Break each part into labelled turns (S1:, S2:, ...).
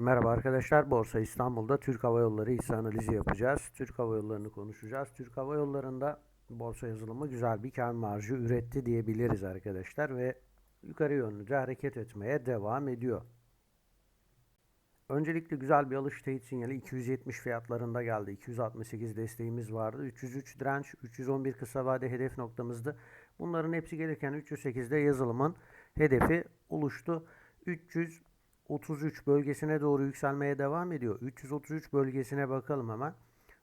S1: Merhaba arkadaşlar. Borsa İstanbul'da Türk Hava Yolları hisse analizi yapacağız. Türk Hava Yolları'nı konuşacağız. Türk Hava Yolları'nda borsa yazılımı güzel bir kar marjı üretti diyebiliriz arkadaşlar ve yukarı yönlü de hareket etmeye devam ediyor. Öncelikle güzel bir alış teyit sinyali 270 fiyatlarında geldi. 268 desteğimiz vardı. 303 direnç, 311 kısa vade hedef noktamızdı. Bunların hepsi gelirken 308'de yazılımın hedefi oluştu. 333 bölgesine doğru yükselmeye devam ediyor. 333 bölgesine bakalım hemen.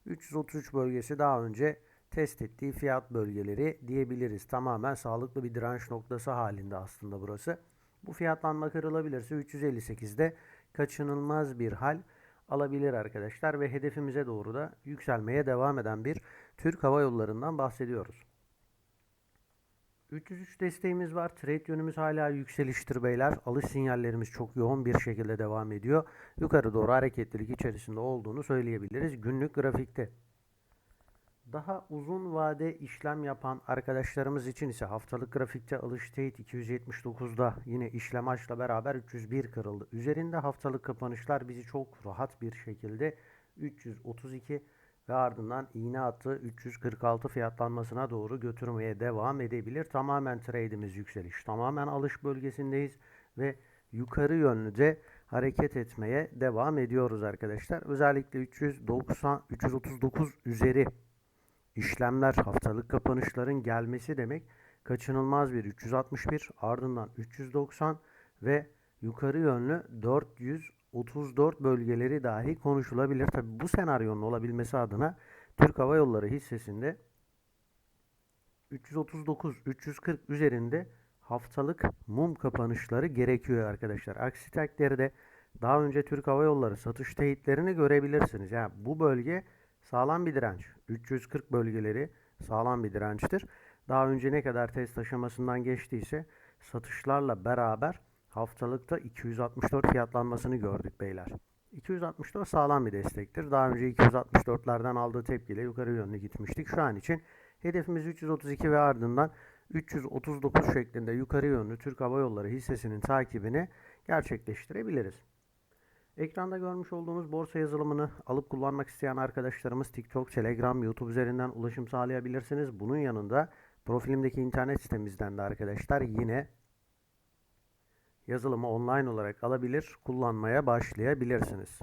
S1: 333 bölgesi daha önce test ettiği fiyat bölgeleri diyebiliriz. Tamamen sağlıklı bir direnç noktası halinde aslında burası. Bu fiyatlanma kırılabilirse 358'de kaçınılmaz bir hal alabilir arkadaşlar ve hedefimize doğru da yükselmeye devam eden bir Türk Hava Yolları'ndan bahsediyoruz. 303 desteğimiz var. Trade yönümüz hala yükseliştir beyler. Alış sinyallerimiz çok yoğun bir şekilde devam ediyor. Yukarı doğru hareketlilik içerisinde olduğunu söyleyebiliriz günlük grafikte. Daha uzun vade işlem yapan arkadaşlarımız için ise haftalık grafikte alış teyit 279'da yine işlem açla beraber 301 kırıldı. Üzerinde haftalık kapanışlar bizi çok rahat bir şekilde 332 ve ardından iğne atı 346 fiyatlanmasına doğru götürmeye devam edebilir. Tamamen trade'imiz yükseliş. Tamamen alış bölgesindeyiz ve yukarı yönlü de hareket etmeye devam ediyoruz arkadaşlar. Özellikle 390 339 üzeri işlemler haftalık kapanışların gelmesi demek kaçınılmaz bir 361 ardından 390 ve yukarı yönlü 434 bölgeleri dahi konuşulabilir. Tabi bu senaryonun olabilmesi adına Türk Hava Yolları hissesinde 339-340 üzerinde haftalık mum kapanışları gerekiyor arkadaşlar. Aksi takdirde daha önce Türk Hava Yolları satış teyitlerini görebilirsiniz. Yani bu bölge sağlam bir direnç. 340 bölgeleri sağlam bir dirençtir. Daha önce ne kadar test aşamasından geçtiyse satışlarla beraber haftalıkta 264 fiyatlanmasını gördük beyler. 264 sağlam bir destektir. Daha önce 264'lerden aldığı tepkiyle yukarı yönlü gitmiştik. Şu an için hedefimiz 332 ve ardından 339 şeklinde yukarı yönlü Türk Hava Yolları hissesinin takibini gerçekleştirebiliriz. Ekranda görmüş olduğunuz borsa yazılımını alıp kullanmak isteyen arkadaşlarımız TikTok, Telegram, YouTube üzerinden ulaşım sağlayabilirsiniz. Bunun yanında profilimdeki internet sitemizden de arkadaşlar yine yazılımı online olarak alabilir, kullanmaya başlayabilirsiniz.